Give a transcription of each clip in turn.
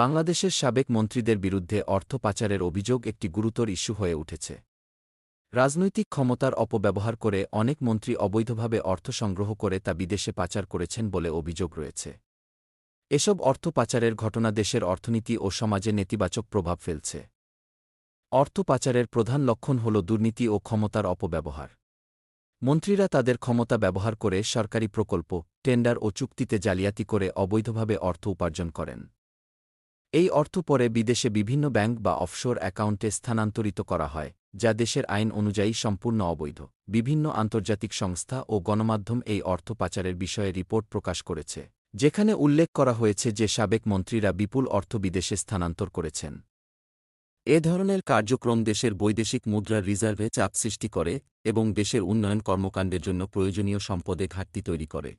বাংলাদেশের সাবেক মন্ত্রীদের বিরুদ্ধে অর্থ পাচারের অভিযোগ একটি গুরুতর ইস্যু হয়ে উঠেছে। রাজনৈতিক ক্ষমতার অপব্যবহার করে অনেক মন্ত্রী অবৈধভাবে অর্থ সংগ্রহ করে তা বিদেশে পাচার করেছেন বলে অভিযোগ রয়েছে। এসব অর্থ পাচারের ঘটনা দেশের অর্থনীতি ও সমাজে নেতিবাচক প্রভাব ফেলছে। অর্থ পাচারের প্রধান লক্ষণ হল দুর্নীতি ও ক্ষমতার অপব্যবহার। মন্ত্রীরা তাদের ক্ষমতা ব্যবহার করে সরকারি প্রকল্প, টেন্ডার ও চুক্তিতে জালিয়াতি করে অবৈধভাবে অর্থ উপার্জন করেন। এই অর্থ পরে বিদেশে বিভিন্ন ব্যাংক বা অফশোর অ্যাকাউন্টে স্থানান্তরিত করা হয়, যা দেশের আইন অনুযায়ী সম্পূর্ণ অবৈধ। বিভিন্ন আন্তর্জাতিক সংস্থা ও গণমাধ্যম এই অর্থ পাচারের বিষয়ে রিপোর্ট প্রকাশ করেছে, যেখানে উল্লেখ করা হয়েছে যে সাবেক মন্ত্রীরা বিপুল অর্থ বিদেশে স্থানান্তর করেছেন। এ ধরনের কার্যক্রম দেশের বৈদেশিক মুদ্রার রিজার্ভে চাপ সৃষ্টি করে এবং দেশের উন্নয়ন কর্মকাণ্ডের জন্য প্রয়োজনীয় সম্পদে ঘাটতি তৈরি করে।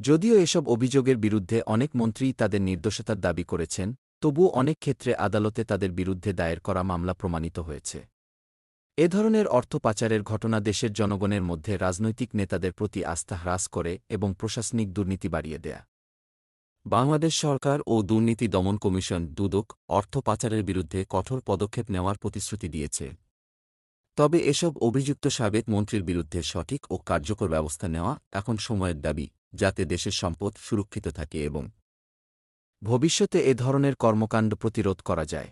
যদিও এসব অভিযোগের বিরুদ্ধে অনেক মন্ত্রী তাদের নির্দোষতার দাবি করেছেন, তবুও অনেক ক্ষেত্রে আদালতে তাদের বিরুদ্ধে দায়ের করা মামলা প্রমাণিত হয়েছে। এ ধরনের অর্থ পাচারের ঘটনা দেশের জনগণের মধ্যে রাজনৈতিক নেতাদের প্রতি আস্থা হ্রাস করে এবং প্রশাসনিক দুর্নীতি বাড়িয়ে দেয়া। বাংলাদেশ সরকার ও দুর্নীতি দমন কমিশন দুদক অর্থ পাচারের বিরুদ্ধে কঠোর পদক্ষেপ নেওয়ার প্রতিশ্রুতি দিয়েছে। তবে এসব অভিযুক্ত সাবেক মন্ত্রীর বিরুদ্ধে সঠিক ও কার্যকর ব্যবস্থা নেওয়া এখন সময়ের দাবি। যাতে দেশের সম্পদ সুরক্ষিত থাকে এবং ভবিষ্যতে এ ধরনের কর্মকাণ্ড প্রতিরোধ করা যায়।